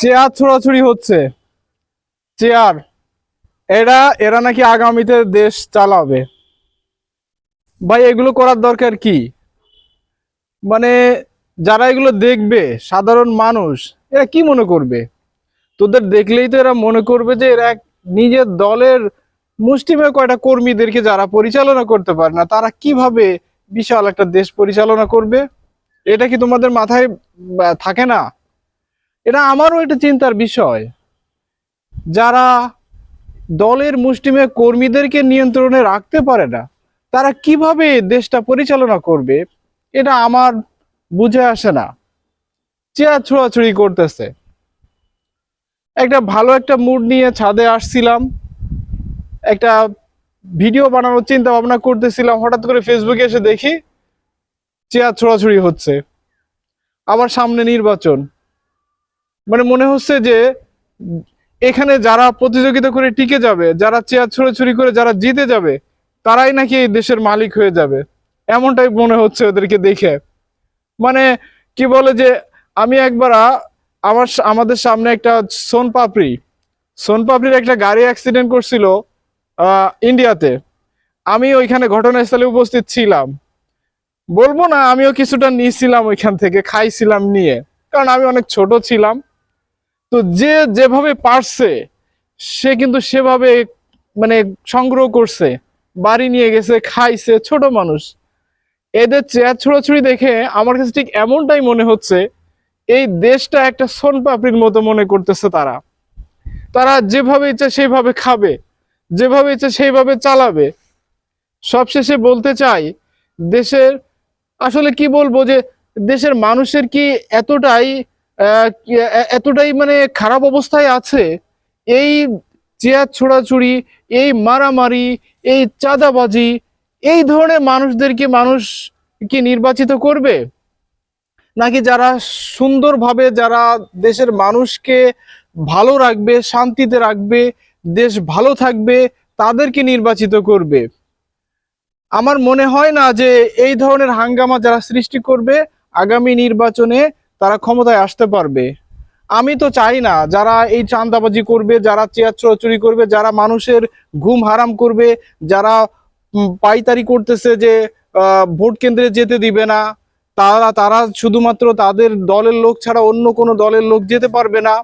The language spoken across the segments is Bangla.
চেয়ার ছোড়াছুড়ি হচ্ছে। চেয়ার, এরা এরা নাকি আগামীতে দেশ চালাবে। ভাই, এগুলো করার দরকার কি? মানে যারা এগুলো দেখবে, সাধারণ মানুষ, এরা কি মনে করবে? তোদের দেখলেই তো এরা মনে করবে যে এরা নিজের দলের মুষ্টিমেয় কয়টা কর্মীদেরকে যারা পরিচালনা করতে পারে না, তারা কীভাবে বিশাল একটা দেশ পরিচালনা করবে? এটা কি তোমাদের মাথায় থাকে না? এটা আমারও এটা চিন্তার বিষয়। যারা দলের মুষ্টিমে কর্মীদেরকে নিয়ন্ত্রণে রাখতে পারে না, তারা কীভাবে দেশটা পরিচালনা করবে, এটা আমার বুঝে আসে না। চেয়ার ছোড়াছুড়ি করতেছে। একটা ভালো একটা মুড নিয়ে ছাদে আসছিলাম। একটা ভিডিও বানানোর চিন্তা ভাবনা করতেছিলাম, হঠাৎ করে ফেসবুকে এসে দেখি, চেয়ার ছোড়াছুড়ি হচ্ছে। আবার সামনে নির্বাচন। মানে মনে হচ্ছে যে এখানে যারা প্রতিযোগিতা করে টিকে যাবে, যারা চেয়ার ছোড়াছুড়ি করে যারা জিতে যাবে, তারাই নাকি এই দেশের মালিক হয়ে যাবে। এমনটাই মনে হচ্ছে ওদেরকে দেখে। মানে কি বলে যে আমি একবার আমার আমাদের সামনে একটা সোন পাপড়ি, সোন পাপড়ির একটা গাড়ি অ্যাক্সিডেন্ট করছিল ইন্ডিয়াতে। আমি ওইখানে ঘটনাস্থলে উপস্থিত ছিলাম। বলব না, আমিও কিছুটা নিয়েছিলাম ওইখান থেকে, খাইছিলাম নিয়ে। কারণ আমি অনেক ছোট ছিলাম। তো যে যেভাবে পারছে, সে কিন্তু সেভাবে মানে সংগ্রহ করছে, বাড়ি নিয়ে গেছে, খাইছে, ছোট মানুষ। এদের চেয়ার ছোড়াছুড়ি দেখে আমার কাছে ঠিক এমনটাই মনে হচ্ছে, এই দেশটা একটা সোন পাপড়ির মতো মনে করতেছে তারা। তারা যেভাবে ইচ্ছা সেইভাবে খাবে, যেভাবে ইচ্ছা সেইভাবে চালাবে। সবশেষে বলতে চাই, দেশের, আসলে কি বলব যে, দেশের মানুষের কি এতটাই এতটাই মানে খারাপ অবস্থায় আছে, এই চেয়ার ছোড়াছুড়ি, এই মারামারি, এই চাঁদাবাজি, এই ধরনের মানুষদেরকে মানুষ কি নির্বাচিত করবে? নাকি যারা সুন্দরভাবে যারা দেশের মানুষকে ভালো রাখবে, শান্তিতে রাখবে, দেশ ভালো থাকবে, তাদেরকে নির্বাচিত করবে? আমার মনে হয় না যে এই ধরনের হাঙ্গামা যারা সৃষ্টি করবে, আগামী নির্বাচনে ক্ষমতায় আসতে পারবে। আমি তো চাই না যারা এই চাঁদাবাজি করবে, যারা চেয়ার চুরি করবে, যারা মানুষের ঘুম হারাম করবে, যারা পাইতারি করতেছে যে ভোট কেন্দ্রে যেতে দিবে না, তারা তারা শুধুমাত্র তাদের দলের লোক ছাড়া অন্য কোনো দলের লোক যেতে পারবে না।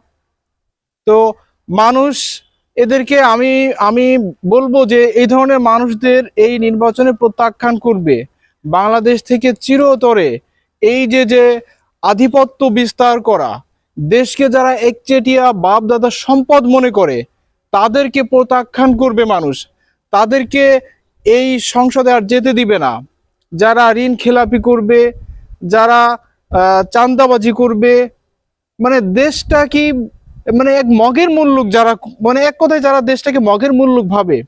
তো মানুষ এদেরকে আমি আমি বলব যে এই ধরনের মানুষদের এই নির্বাচনে প্রত্যাখ্যান করবে। বাংলাদেশ থেকে চিরতরে এই যে যে আধিপত্য বিস্তার করা। দেশকে যারা একচেটিয়া বাপ দাদার সম্পদ মনে করে, তাদেরকে প্রত্যাখ্যান করবে মানুষ। তাদেরকে এই সংসদে আর যেতে দিবে না। যারা ঋণ খেলাপি করবে, যারা চান্দাবাজি করবে মানে দেশটা কি মানে এক মগের মূল্যক যারা মানে এক কথায় যারা দেশটাকে মগের মূল্যক ভাবে,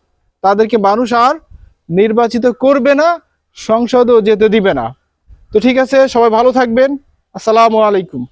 তাদেরকে মানুষ আর নির্বাচিত করবে না, সংসদেও যেতে দিবে না। তো ঠিক আছে, সবাই ভালো থাকবেন। আসসালামু আলাইকুম।